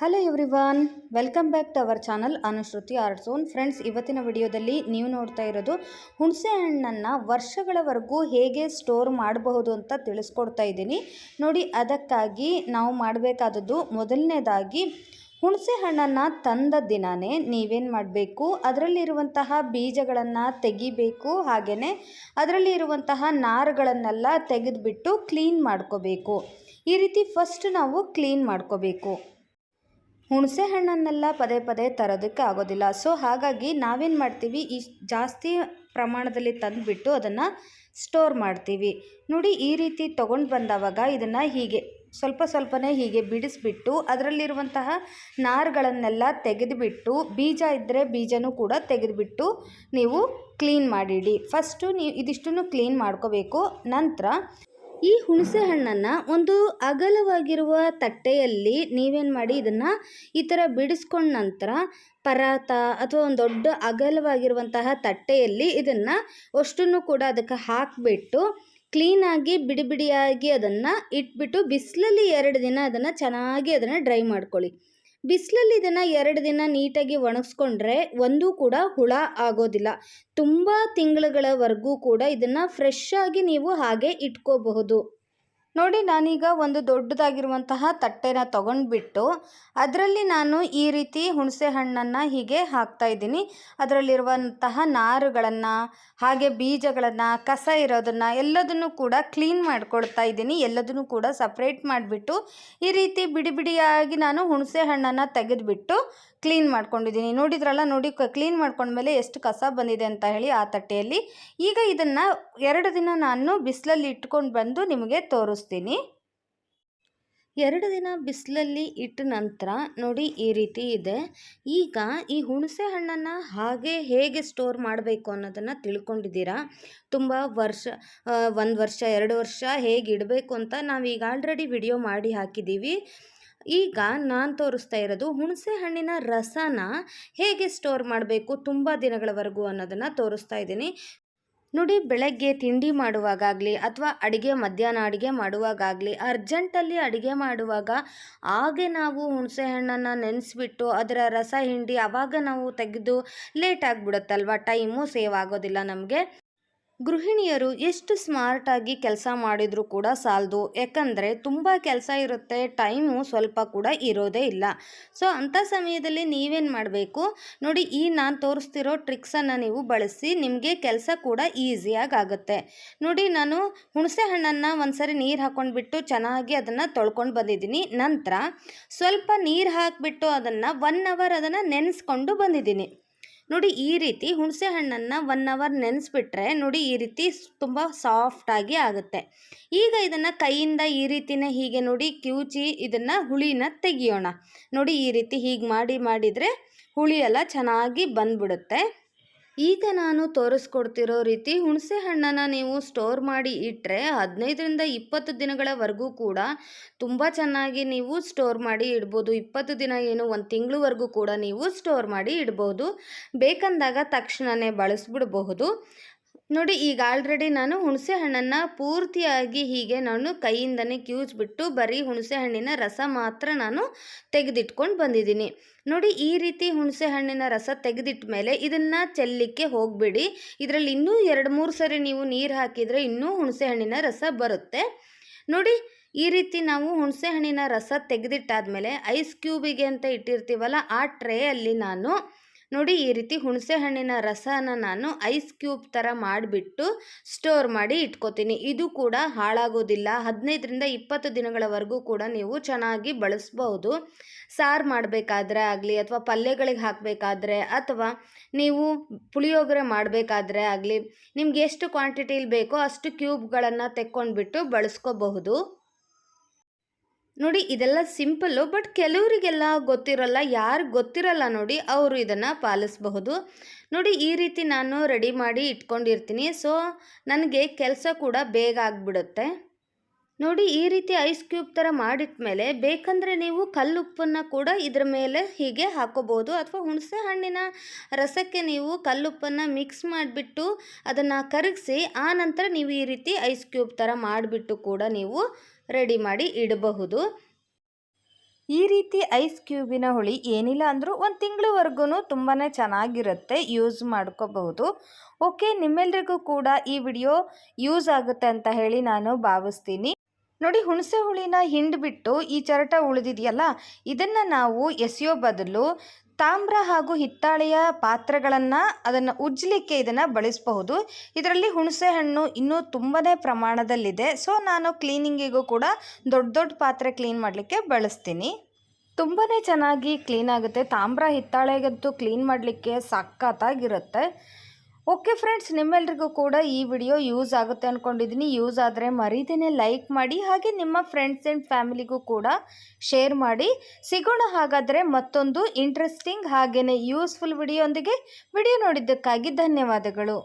Hello everyone welcome back to our channel Anushruti art zone friends ಇವತ್ತಿನ ವಿಡಿಯೋದಲ್ಲಿ ನೀವು ನೋಡ್ತಾ ಇರೋದು ಹುಣಸೆ ಹಣ್ಣನ್ನು ವರ್ಷಗಳವರೆಗೂ ಹೇಗೆ ಸ್ಟೋರ್ ಮಾಡಬಹುದು ಅಂತ ತಿಳಿಸ್ಕೊಡ್ತಾ ಇದ್ದೀನಿ. ನೋಡಿ, ಅದಕ್ಕಾಗಿ ನಾವು ಮಾಡಬೇಕಾದದ್ದು ಮೊದಲನೇದಾಗಿ ಹುಣಸೆ ಹಣ್ಣನ್ನು ತಂದ ದಿನವೇ ನೀವೇನು ಮಾಡಬೇಕು, ಅದರಲ್ಲಿರುವಂತಹ ಬೀಜಗಳನ್ನು ತೆಗಿಬೇಕು ಹಾಗೆಯೇ ಅದರಲ್ಲಿ ಇರುವಂತಹ ನಾರುಗಳನ್ನೆಲ್ಲ ತೆಗೆದುಬಿಟ್ಟು ಕ್ಲೀನ್ ಮಾಡ್ಕೋಬೇಕು. ಈ ರೀತಿ ಫಸ್ಟ್ ನಾವು ಕ್ಲೀನ್ ಮಾಡ್ಕೋಬೇಕು. ಹುಣಸೆ ಹಣ್ಣನ್ನೆಲ್ಲ ಪದೇ ಪದೇ ತರೋದಕ್ಕೆ ಆಗೋದಿಲ್ಲ. ಸೊ, ಹಾಗಾಗಿ ನಾವೇನು ಮಾಡ್ತೀವಿ? ಈ ಜಾಸ್ತಿ ಪ್ರಮಾಣದಲ್ಲಿ ತಂದುಬಿಟ್ಟು ಅದನ್ನು ಸ್ಟೋರ್ ಮಾಡ್ತೀವಿ. ನೋಡಿ, ಈ ರೀತಿ ತೊಗೊಂಡು ಬಂದವಾಗ ಇದನ್ನು ಹೀಗೆ, ಸ್ವಲ್ಪ ಸ್ವಲ್ಪನೇ ಹೀಗೆ ಬಿಡಿಸ್ಬಿಟ್ಟು, ಅದರಲ್ಲಿರುವಂತಹ ನಾರುಗಳನ್ನೆಲ್ಲ ತೆಗೆದುಬಿಟ್ಟು, ಬೀಜ ಇದ್ದರೆ ಬೀಜನೂ ಕೂಡ ತೆಗೆದುಬಿಟ್ಟು ನೀವು ಕ್ಲೀನ್ ಮಾಡಿಡಿ. ಫಸ್ಟು ನೀವು ಇದಿಷ್ಟನ್ನು ಕ್ಲೀನ್ ಮಾಡ್ಕೋಬೇಕು. ನಂತರ ಈ ಹುಣಸೆ ಹಣ್ಣನ್ನು ಒಂದು ಅಗಲವಾಗಿರುವ ತಟ್ಟೆಯಲ್ಲಿ ನೀವೇನು ಮಾಡಿ ಇದನ್ನು ಈ ಥರ ಬಿಡಿಸ್ಕೊಂಡ ನಂತರ ಪರಾತ ಅಥವಾ ಒಂದು ದೊಡ್ಡ ಅಗಲವಾಗಿರುವಂತಹ ತಟ್ಟೆಯಲ್ಲಿ ಇದನ್ನು ಅಷ್ಟನ್ನು ಕೂಡ ಅದಕ್ಕೆ ಹಾಕಿಬಿಟ್ಟು ಕ್ಲೀನಾಗಿ ಬಿಡಿ ಬಿಡಿಯಾಗಿ ಅದನ್ನು ಇಟ್ಬಿಟ್ಟು, ಬಿಸಿಲಲ್ಲಿ ಎರಡು ದಿನ ಅದನ್ನು ಚೆನ್ನಾಗಿ ಅದನ್ನು ಡ್ರೈ ಮಾಡ್ಕೊಳ್ಳಿ. ಬಿಸಿಲಲ್ಲಿ ಇದನ್ನು ಎರಡು ದಿನ ನೀಟಾಗಿ ಒಣಗಿಸ್ಕೊಂಡ್ರೆ ಒಂದೂ ಕೂಡ ಹುಳ ಆಗೋದಿಲ್ಲ. ತುಂಬ ತಿಂಗಳುಗಳವರೆಗೂ ಕೂಡ ಇದನ್ನು ಫ್ರೆಶ್ ಆಗಿ ನೀವು ಹಾಗೆ ಇಟ್ಕೋಬಹುದು. ನೋಡಿ, ನಾನೀಗ ಒಂದು ದೊಡ್ಡದಾಗಿರುವಂತಹ ತಟ್ಟೆನ ತಗೊಂಡ್ಬಿಟ್ಟು ಅದರಲ್ಲಿ ನಾನು ಈ ರೀತಿ ಹುಣಸೆ ಹಣ್ಣನ್ನು ಹೀಗೆ ಹಾಕ್ತಾ ಇದ್ದೀನಿ. ಅದರಲ್ಲಿರುವಂತಹ ನಾರುಗಳನ್ನು, ಹಾಗೆ ಬೀಜಗಳನ್ನು, ಕಸ ಇರೋದನ್ನು ಎಲ್ಲದನ್ನು ಕೂಡ ಕ್ಲೀನ್ ಮಾಡ್ಕೊಳ್ತಾ ಇದ್ದೀನಿ. ಎಲ್ಲದನ್ನು ಕೂಡ ಸಪ್ರೇಟ್ ಮಾಡಿಬಿಟ್ಟು ಈ ರೀತಿ ಬಿಡಿ ಬಿಡಿಯಾಗಿ ನಾನು ಹುಣಸೆ ಹಣ್ಣನ್ನು ತೆಗೆದುಬಿಟ್ಟು ಕ್ಲೀನ್ ಮಾಡ್ಕೊಂಡಿದ್ದೀನಿ. ನೋಡಿದ್ರಲ್ಲ, ನೋಡಿ ಕ್ಲೀನ್ ಮಾಡ್ಕೊಂಡ್ಮೇಲೆ ಎಷ್ಟು ಕಸ ಬಂದಿದೆ ಅಂತ ಹೇಳಿ ಆ ತಟ್ಟೆಯಲ್ಲಿ. ಈಗ ಇದನ್ನು ಎರಡು ದಿನ ನಾನು ಬಿಸಿಲಲ್ಲಿ ಇಟ್ಕೊಂಡು ಬಂದು ನಿಮಗೆ ತೋರಿಸ್ತೀನಿ. ಎರಡು ದಿನ ಬಿಸಿಲಲ್ಲಿ ಇಟ್ಟ ನಂತರ ನೋಡಿ ಈ ರೀತಿ ಇದೆ. ಈಗ ಈ ಹುಣಸೆ ಹಣ್ಣನ್ನು ಹಾಗೆ ಹೇಗೆ ಸ್ಟೋರ್ ಮಾಡಬೇಕು ಅನ್ನೋದನ್ನು ತಿಳ್ಕೊಂಡಿದ್ದೀರಾ? ತುಂಬ ವರ್ಷ ಒಂದು ವರ್ಷ, ಎರಡು ವರ್ಷ ಹೇಗೆ ಇಡಬೇಕು ಅಂತ ನಾವೀಗ ಆಲ್ರೆಡಿ ವಿಡಿಯೋ ಮಾಡಿ ಹಾಕಿದ್ದೀವಿ. ಈಗ ನಾನು ತೋರಿಸ್ತಾ ಇರೋದು ಹುಣಸೆ ಹಣ್ಣಿನ ರಸನ ಹೇಗೆ ಸ್ಟೋರ್ ಮಾಡಬೇಕು ತುಂಬ ದಿನಗಳವರೆಗೂ ಅನ್ನೋದನ್ನು ತೋರಿಸ್ತಾ ಇದ್ದೀನಿ. ನೋಡಿ ಬೆಳಗ್ಗೆ ತಿಂಡಿ ಮಾಡುವಾಗಲಿ ಅಥವಾ ಅಡುಗೆ ಮಧ್ಯಾಹ್ನ ಅಡುಗೆ ಮಾಡುವಾಗಲಿ ಅರ್ಜೆಂಟಲ್ಲಿ ಅಡುಗೆ ಮಾಡುವಾಗ ಹಾಗೆ ನಾವು ಹುಣಸೆ ಹಣ್ಣನ್ನು ನೆನೆಸ್ಬಿಟ್ಟು ಅದರ ರಸ ಹಿಂಡಿ ಆವಾಗ ನಾವು ತೆಗೆದು ಲೇಟ್ ಆಗಿಬಿಡುತ್ತಲ್ವ? ಟೈಮು ಸೇವ್ ಆಗೋದಿಲ್ಲ ನಮಗೆ. ಗೃಹಿಣಿಯರು ಎಷ್ಟು ಸ್ಮಾರ್ಟಾಗಿ ಕೆಲಸ ಮಾಡಿದರೂ ಕೂಡ ಸಾಲದು. ಯಾಕಂದರೆ ತುಂಬ ಕೆಲಸ ಇರುತ್ತೆ ಟೈಮು ಸ್ವಲ್ಪ ಕೂಡ ಇರೋದೇ ಇಲ್ಲ. ಸೊ ಅಂಥ ಸಮಯದಲ್ಲಿ ನೀವೇನು ಮಾಡಬೇಕು? ನೋಡಿ, ಈ ನಾನು ತೋರಿಸ್ತಿರೋ ಟ್ರಿಕ್ಸನ್ನು ನೀವು ಬಳಸಿ ನಿಮಗೆ ಕೆಲಸ ಕೂಡ ಈಸಿಯಾಗಿ ಆಗುತ್ತೆ. ನೋಡಿ, ನಾನು ಹುಣಸೆ ಹಣ್ಣನ್ನು ಒಂದ್ಸರಿ ನೀರು ಹಾಕ್ಕೊಂಡ್ಬಿಟ್ಟು ಚೆನ್ನಾಗಿ ಅದನ್ನು ತೊಳ್ಕೊಂಡು ಬಂದಿದ್ದೀನಿ. ನಂತರ ಸ್ವಲ್ಪ ನೀರು ಹಾಕಿಬಿಟ್ಟು ಅದನ್ನು ಒನ್ ಅವರ್ ಅದನ್ನು ನೆನೆಸ್ಕೊಂಡು ಬಂದಿದ್ದೀನಿ. ನೋಡಿ ಈ ರೀತಿ ಹುಣಸೆ ಹಣ್ಣನ್ನು ಒನ್ ಅವರ್ ನೆನೆಸ್ಬಿಟ್ರೆ ನೋಡಿ ಈ ರೀತಿ ತುಂಬ ಸಾಫ್ಟಾಗಿ ಆಗುತ್ತೆ. ಈಗ ಇದನ್ನು ಕೈಯಿಂದ ಈ ರೀತಿನೇ ಹೀಗೆ ನೋಡಿ ಕಿವುಚಿ ಇದನ್ನು ಹುಳಿನ ತೆಗಿಯೋಣ. ನೋಡಿ ಈ ರೀತಿ ಹೀಗೆ ಮಾಡಿ ಮಾಡಿದರೆ ಹುಳಿ ಎಲ್ಲ ಚೆನ್ನಾಗಿ ಬಂದ್ಬಿಡುತ್ತೆ. ಈಗ ನಾನು ತೋರಿಸ್ಕೊಡ್ತಿರೋ ರೀತಿ ಹುಣಸೆ ಹಣ್ಣನ್ನು ನೀವು ಸ್ಟೋರ್ ಮಾಡಿ ಇಟ್ಟರೆ ಹದಿನೈದರಿಂದ ಇಪ್ಪತ್ತು ದಿನಗಳವರೆಗೂ ಕೂಡ ತುಂಬ ಚೆನ್ನಾಗಿ ನೀವು ಸ್ಟೋರ್ ಮಾಡಿ ಇಡ್ಬೋದು. ಇಪ್ಪತ್ತು ದಿನ ಏನು ಒಂದು ತಿಂಗಳವರೆಗೂ ಕೂಡ ನೀವು ಸ್ಟೋರ್ ಮಾಡಿ ಇಡ್ಬೋದು. ಬೇಕಂದಾಗ ತಕ್ಷಣವೇ ಬಳಸ್ಬಿಡಬಹುದು. ನೋಡಿ, ಈಗ ಆಲ್ರೆಡಿ ನಾನು ಹುಣಸೆ ಹಣ್ಣನ್ನು ಪೂರ್ತಿಯಾಗಿ ಹೀಗೆ ನಾನು ಕೈಯಿಂದನೇ ಕಿವುಚ್ಬಿಟ್ಟು ಬರೀ ಹುಣಸೆ ಹಣ್ಣಿನ ರಸ ಮಾತ್ರ ನಾನು ತೆಗೆದಿಟ್ಕೊಂಡು ಬಂದಿದ್ದೀನಿ. ನೋಡಿ, ಈ ರೀತಿ ಹುಣಸೆ ಹಣ್ಣಿನ ರಸ ತೆಗೆದಿಟ್ಟ ಮೇಲೆ ಇದನ್ನು ಚೆಲ್ಲಿಕ್ಕೆ ಹೋಗಬೇಡಿ. ಇದರಲ್ಲಿ ಇನ್ನೂ ಎರಡು ಮೂರು ಸರಿ ನೀವು ನೀರು ಹಾಕಿದರೆ ಇನ್ನೂ ಹುಣಸೆ ಹಣ್ಣಿನ ರಸ ಬರುತ್ತೆ. ನೋಡಿ, ಈ ರೀತಿ ನಾವು ಹುಣಸೆ ಹಣ್ಣಿನ ರಸ ತೆಗೆದಿಟ್ಟಾದಮೇಲೆ ಐಸ್ ಕ್ಯೂಬಿಗೆ ಅಂತ ಇಟ್ಟಿರ್ತೀವಲ್ಲ, ಆ ಟ್ರೇಯಲ್ಲಿ ನಾನು ನೋಡಿ ಈ ರೀತಿ ಹುಣಸೆ ಹಣ್ಣಿನ ರಸನ ನಾನು ಐಸ್ ಕ್ಯೂಬ್ ಥರ ಮಾಡಿಬಿಟ್ಟು ಸ್ಟೋರ್ ಮಾಡಿ ಇಟ್ಕೋತೀನಿ. ಇದು ಕೂಡ ಹಾಳಾಗೋದಿಲ್ಲ. ಹದಿನೈದರಿಂದ ಇಪ್ಪತ್ತು ದಿನಗಳವರೆಗೂ ಕೂಡ ನೀವು ಚೆನ್ನಾಗಿ ಬಳಸ್ಬೋದು. ಸಾರು ಮಾಡಬೇಕಾದ್ರೆ ಆಗಲಿ ಅಥವಾ ಪಲ್ಯಗಳಿಗೆ ಹಾಕಬೇಕಾದ್ರೆ ಅಥವಾ ನೀವು ಪುಳಿಯೋಗರೆ ಮಾಡಬೇಕಾದ್ರೆ ಆಗಲಿ ನಿಮ್ಗೆ ಎಷ್ಟು ಕ್ವಾಂಟಿಟಿಲಿ ಬೇಕೋ ಅಷ್ಟು ಕ್ಯೂಬ್ಗಳನ್ನು ತೆಕ್ಕೊಂಡ್ಬಿಟ್ಟು ಬಳಸ್ಕೋಬಹುದು. ನೋಡಿ, ಇದೆಲ್ಲ ಸಿಂಪಲ್ಲು ಬಟ್ ಕೆಲವರಿಗೆಲ್ಲ ಗೊತ್ತಿರಲ್ಲ, ಯಾರು ಗೊತ್ತಿರಲ್ಲ ನೋಡಿ, ಅವರು ಇದನ್ನು ಪಾಲಿಸಬಹುದು. ನೋಡಿ, ಈ ರೀತಿ ನಾನು ರೆಡಿ ಮಾಡಿ ಇಟ್ಕೊಂಡಿರ್ತೀನಿ. ಸೊ ನನಗೆ ಕೆಲಸ ಕೂಡ ಬೇಗ ಆಗಿಬಿಡುತ್ತೆ. ನೋಡಿ, ಈ ರೀತಿ ಐಸ್ ಕ್ಯೂಬ್ ಥರ ಮಾಡಿಟ್ಮೇಲೆ ಬೇಕಂದರೆ ನೀವು ಕಲ್ಲುಪ್ಪನ್ನು ಕೂಡ ಇದರ ಮೇಲೆ ಹೀಗೆ ಹಾಕೋಬೋದು ಅಥವಾ ಹುಣಸೆ ಹಣ್ಣಿನ ರಸಕ್ಕೆ ನೀವು ಕಲ್ಲುಪ್ಪನ್ನು ಮಿಕ್ಸ್ ಮಾಡಿಬಿಟ್ಟು ಅದನ್ನು ಕರಗಿಸಿ, ಆ ನಂತರ ನೀವು ಈ ರೀತಿ ಐಸ್ ಕ್ಯೂಬ್ ಥರ ಮಾಡಿಬಿಟ್ಟು ಕೂಡ ನೀವು ರೆಡಿ ಮಾಡಿ ಇಡಬಹುದು. ಈ ರೀತಿ ಐಸ್ ಕ್ಯೂಬಿನ ಹುಳಿ ಏನಿಲ್ಲ ಅಂದರೂ ಒಂದು ತಿಂಗಳವರೆಗೂ ತುಂಬಾ ಚೆನ್ನಾಗಿರುತ್ತೆ, ಯೂಸ್ ಮಾಡ್ಕೋಬಹುದು. ಓಕೆ, ನಿಮ್ಮೆಲ್ರಿಗೂ ಕೂಡ ಈ ವಿಡಿಯೋ ಯೂಸ್ ಆಗುತ್ತೆ ಅಂತ ಹೇಳಿ ನಾನು ಭಾವಿಸ್ತೀನಿ. ನೋಡಿ, ಹುಣಸೆ ಹುಳಿನ ಹಿಂಡ್ಬಿಟ್ಟು ಈ ಚರಟ ಉಳಿದಿದೆಯಲ್ಲ, ಇದನ್ನು ನಾವು ಎಸೆಯೋ ಬದಲು ತಾಮ್ರ ಹಾಗೂ ಹಿತ್ತಾಳೆಯ ಪಾತ್ರೆಗಳನ್ನು ಅದನ್ನು ಉಜ್ಜಲಿಕ್ಕೆ ಇದನ್ನು ಬಳಸಬಹುದು. ಇದರಲ್ಲಿ ಹುಣಸೆ ಹಣ್ಣು ಇನ್ನೂ ತುಂಬಾ ಪ್ರಮಾಣದಲ್ಲಿದೆ. ಸೊ ನಾನು ಕ್ಲೀನಿಂಗಿಗೂ ಕೂಡ ದೊಡ್ಡ ದೊಡ್ಡ ಪಾತ್ರೆ ಕ್ಲೀನ್ ಮಾಡಲಿಕ್ಕೆ ಬಳಸ್ತೀನಿ. ತುಂಬಾ ಚೆನ್ನಾಗಿ ಕ್ಲೀನ್ ಆಗುತ್ತೆ. ತಾಮ್ರ ಹಿತ್ತಾಳೆಗಂತೂ ಕ್ಲೀನ್ ಮಾಡಲಿಕ್ಕೆ ಸಖತ್ತಾಗಿರುತ್ತೆ. ಓಕೆ ಫ್ರೆಂಡ್ಸ್, ನಿಮ್ಮೆಲ್ರಿಗೂ ಕೂಡ ಈ ವಿಡಿಯೋ ಯೂಸ್ ಆಗುತ್ತೆ ಅಂದ್ಕೊಂಡಿದ್ದೀನಿ ಯೂಸ್ ಆದರೆ ಮರೀದೇನೆ ಲೈಕ್ ಮಾಡಿ, ಹಾಗೆ ನಿಮ್ಮ ಫ್ರೆಂಡ್ಸ್ ಆ್ಯಂಡ್ ಫ್ಯಾಮಿಲಿಗೂ ಕೂಡ ಶೇರ್ ಮಾಡಿ. ಸಿಗೋಣ ಹಾಗಾದರೆ ಮತ್ತೊಂದು ಇಂಟ್ರೆಸ್ಟಿಂಗ್ ಹಾಗೆಯೇ ಯೂಸ್ಫುಲ್ ವಿಡಿಯೋ ವಿಡಿಯೋ ನೋಡಿದ್ದಕ್ಕಾಗಿ ಧನ್ಯವಾದಗಳು.